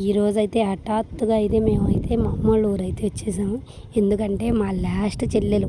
ఈరోజైతే హఠాత్తుగా అయితే మేమైతే మా అమ్మ వాళ్ళ ఊరైతే వచ్చేసాము. ఎందుకంటే మా లాస్ట్ చెల్లెలు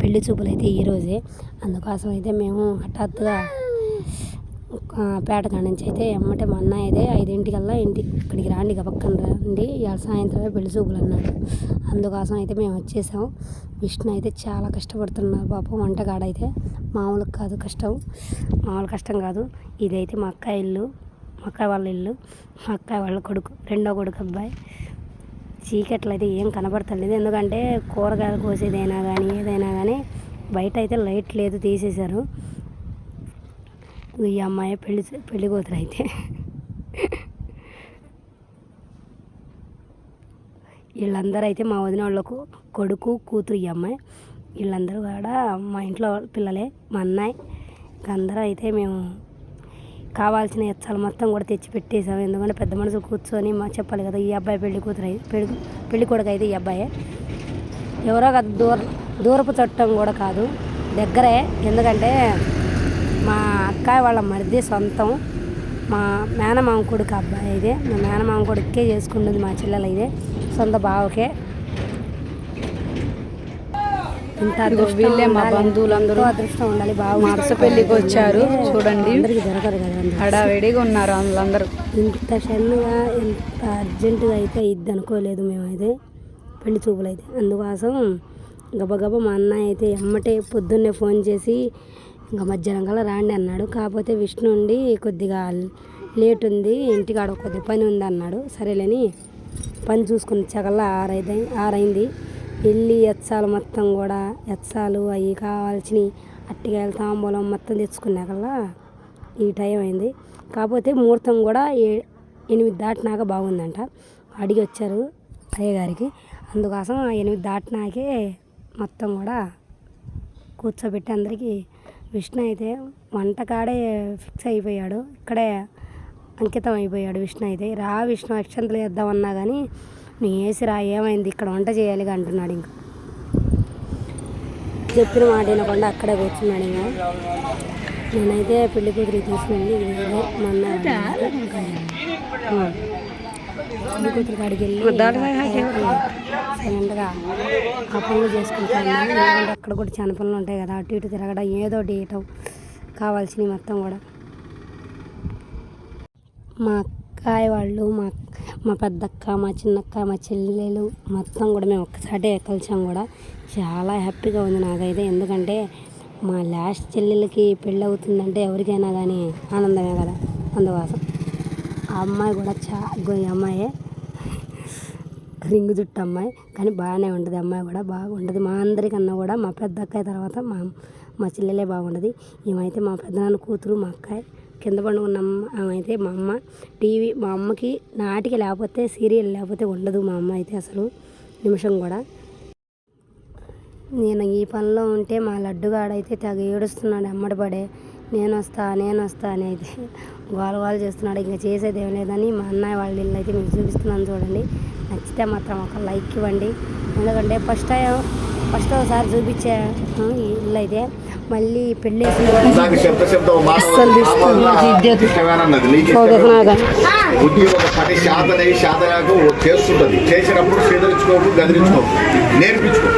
పెళ్ళి చూపులు అయితే ఈరోజే అందుకోసం అయితే మేము హఠాత్తుగా పేట నుంచి అయితే ఎమ్మటే మా అన్న అయితే ఐదింటికల్లా ఇంటి ఇక్కడికి రాండి పక్కన రండి ఇవాళ సాయంత్రమే పెళ్ళి చూపులు అన్నాడు. అందుకోసం అయితే మేము వచ్చేసాము. విష్ణు అయితే చాలా కష్టపడుతున్నారు పాపం వంటగాడైతే అయితే మామూలు కాదు కష్టం. మామూలు కష్టం కాదు. ఇదైతే మా అక్క ఇల్లు. మా అక్క వాళ్ళ ఇల్లు మా అక్క వాళ్ళ కొడుకు రెండో కొడుకు అబ్బాయి. చీకట్లు అయితే ఏం కనబడతలేదు ఎందుకంటే కూరగాయలు కోసేదైనా కానీ ఏదైనా కానీ బయట అయితే లైట్ లేదు తీసేశారు. ఈ అమ్మాయి పెళ్ళి పెళ్ళి కూతురు అయితే. వీళ్ళందరూ అయితే మా వదిన వాళ్ళకు కొడుకు కూతురు ఈ అమ్మాయి. వీళ్ళందరూ కూడా మా ఇంట్లో పిల్లలే మా అన్నయ్య. ఇంకా అందరూ అయితే మేము కావాల్సిన ఎచ్చాలు మొత్తం కూడా తెచ్చి పెట్టేసాం ఎందుకంటే పెద్ద మనుషులు కూర్చొని మా చెప్పాలి కదా ఈ అబ్బాయి పెళ్ళి కూతురు పెళ్ళి పెళ్ళి కొడుకు అయితే ఈ అబ్బాయే. ఎవరో కదా దూర దూరపు చుట్టం కూడా కాదు. దగ్గరే ఎందుకంటే మా అక్కాయ వాళ్ళ మరిది సొంతం. మా మేనమామ కొడుకు అబ్బాయి ఇదే. మా మేనమామ కొడుకే చేసుకుంటుంది మా చెల్లెలు ఇదే. సొంత బావకే. ఇంత వీళ్ళే మా బంధువులందరూ. అదృష్టం ఉండాలి బాగా మరుస పెళ్ళికి వచ్చారు చూడండి. అందరికి దొరకరు కదా. హడావిడిగా ఉన్నారు వాళ్ళందరూ ఇంత సన్నగా ఇంత అర్జెంటుగా అయితే ఇద్ది అనుకోలేదు మేమైతే. పెళ్ళి చూపులు అయితే అందుకోసం గబగబా మా అన్నయ్య అయితే ఎమ్మటే పొద్దున్నే ఫోన్ చేసి ఇంకా మధ్యాహ్నం కల్లా రాండి అన్నాడు. కాకపోతే విష్ణు ఉండి కొద్దిగా లేట్ ఉంది ఇంటికాడ కొద్దిగా పని ఉంది అన్నాడు. సరేలేని పని చూసుకుని చగల్లా ఆరైంది ఆరైంది. వెళ్ళి ఎచ్చాలు మొత్తం కూడా ఎచ్చాలు అవి కావాల్సినవి అట్టికాయలు తాంబూలం మొత్తం తెచ్చుకున్నాకల్లా ఈ టైం అయింది. కాకపోతే ముహూర్తం కూడా ఏ ఎనిమిది దాటినాక బాగుందంట. అడిగి వచ్చారు అయ్యగారికి అందుకోసం ఎనిమిది దాటినాకే మొత్తం కూడా కూర్చోబెట్టి అందరికీ విష్ణు అయితే వంటకాడే ఫిక్స్ అయిపోయాడు. ఇక్కడే అంకితం అయిపోయాడు విష్ణు అయితే. రా విష్ణు అక్షంతలు వేద్దామన్నా కానీ నువ్వు వేసి రా ఏమైంది? ఇక్కడ వంట చేయాలి అంటున్నాడు ఇంకా. చెప్పిన మాట వినకుండా అక్కడే కూర్చున్నాడు ఇంకా. నేనైతే పెళ్ళి కూతురికి తీసుకెళ్ళి ఇదే మా అన్న ఆ. పెళ్ళి కూతురు కాడికి వెళ్ళి సైలెంట్గా ఆ పనులు చేసుకుంటాను అక్కడ కూడా చాలా పనులు ఉంటాయి కదా. అటు ఇటు తిరగడం ఏదో చేయటం కావాల్సినవి మొత్తం కూడా. మా అక్కాయ వాళ్ళు మా మా పెద్దక్క మా చిన్నక్క మా చెల్లెలు మొత్తం కూడా మేము ఒక్కసారి కలిసాం కూడా. చాలా హ్యాపీగా ఉంది నాకైతే. ఎందుకంటే మా లాస్ట్ చెల్లెలకి పెళ్ళి అవుతుందంటే ఎవరికైనా కానీ ఆనందమే కదా అందుకోసం. ఆ అమ్మాయి కూడా చా అమ్మాయే. రింగు జుట్టు అమ్మాయి కానీ బాగానే ఉంటుంది. అమ్మాయి కూడా బాగుంటుంది. మా అందరికన్నా కూడా మా పెద్ద అక్కయ్య తర్వాత మా మా చెల్లెలే బాగుంటుంది. ఏమైతే మా పెద్దనాన్న కూతురు మా అక్కాయి. కింద పండుకున్న అమ్మ అయితే మా అమ్మ టీవీ మా అమ్మకి నాటికి లేకపోతే సీరియల్ లేకపోతే ఉండదు మా అమ్మ అయితే అసలు నిమిషం కూడా. నేను ఈ పనిలో ఉంటే మా లడ్డుగాడైతే తెగ ఏడుస్తున్నాడు అమ్మడి పడే. నేను వస్తా నేను వస్తా అని అయితే గోల గోల చేస్తున్నాడు. ఇంకా చేసేది ఏం లేదని మా అన్నయ్య వాళ్ళ ఇల్లు అయితే మీకు చూపిస్తున్నాను చూడండి. నచ్చితే మాత్రం ఒక లైక్ ఇవ్వండి. ఎందుకంటే ఫస్ట్ టైం ఫస్ట్ ఒకసారి చూపించే ఇల్లు అయితే మళ్ళీ పెళ్ళి చేస్తుంటది. చేసినప్పుడు సేదరించుకోకు గదిరించుకోకు. నేర్పించుకో.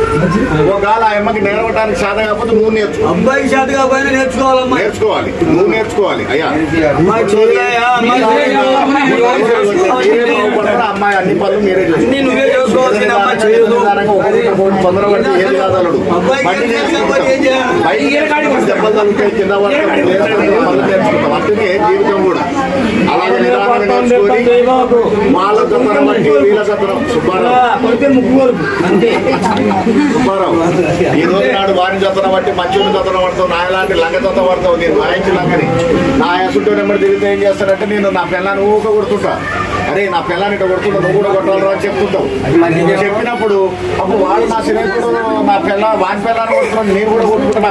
ఒకవేళ ఆ అమ్మకి నేర్వడానికి శాతం కాకపోతే నువ్వు నేర్చుకో. కాకపోయినా నేర్చుకోవాలమ్మా నేర్చుకోవాలి. నువ్వు నేర్చుకోవాలి. అయ్యా. అమ్మాయి అమ్మాయి అమ్మాయి అన్ని పనులు మీరే చేసుకోవాలి, అమ్మాయి కాదలడు అబ్బాయికి దెబ్బలు తగ్గుతాయి కింద పడతాం. పనులు నేర్చుకుంటాం అట్లనే జీవితం కూడా. అలాగే నిదానంగా నేర్చుకొని వాళ్ళ గతనం బట్టి వీళ్ళ గతనం సుబ్బారావు. కొడితే ముగ్గు వరకు. అంతే. సుబ్బారావు. ఈ రోజు నాడు వారి జతన బట్టి మంచి జతన పడతావు నా ఇలాంటి లంగ జత పడతావు నేను వాయించి లంగని. నా ఎసుంటో నెంబర్ తిరిగితే ఏం చేస్తానంటే నేను నా పిల్లని ఊక కొడుతుంటా. అరే నా పిల్లని ఇట్లా కొడుతుంటా నువ్వు కూడా కొట్టాలరా అని చెప్తుంటావు. చెప్పినప్పుడు అప్పుడు వాళ్ళు నా స్నేహితుడు నా పిల్ల వాని పిల్లని కొడుతున్నాను నేను కూడా కొట్టుకుంటా నా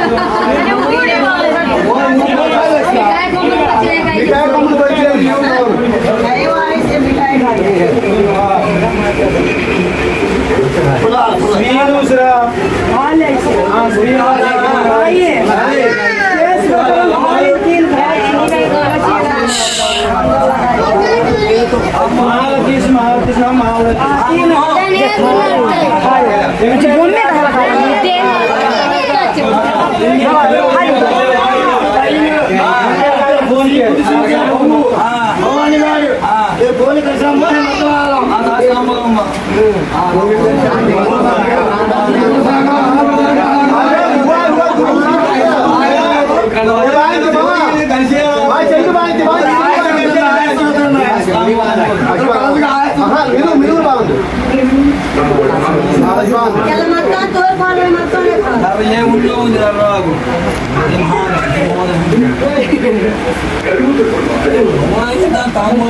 మిరుగు அப்போ ஏன் வீட்டுக்கு கொஞ்சம் தர ஆகும் உனக்கு தான் தாங்க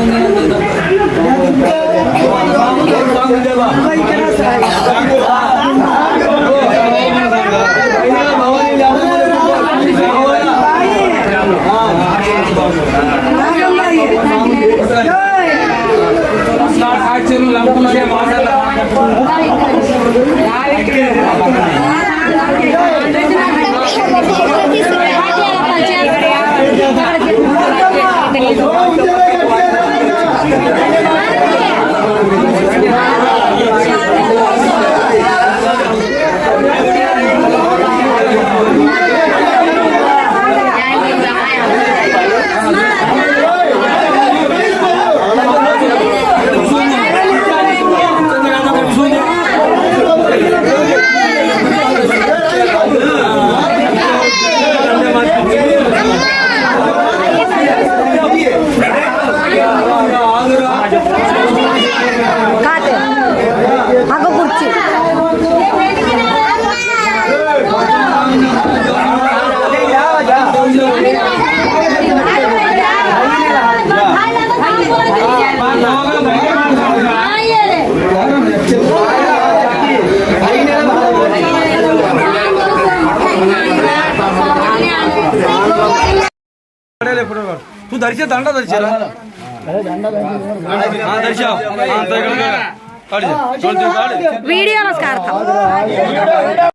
तू धरशे दांडा धरशे हा धरशा हा वीडियो नमस्कार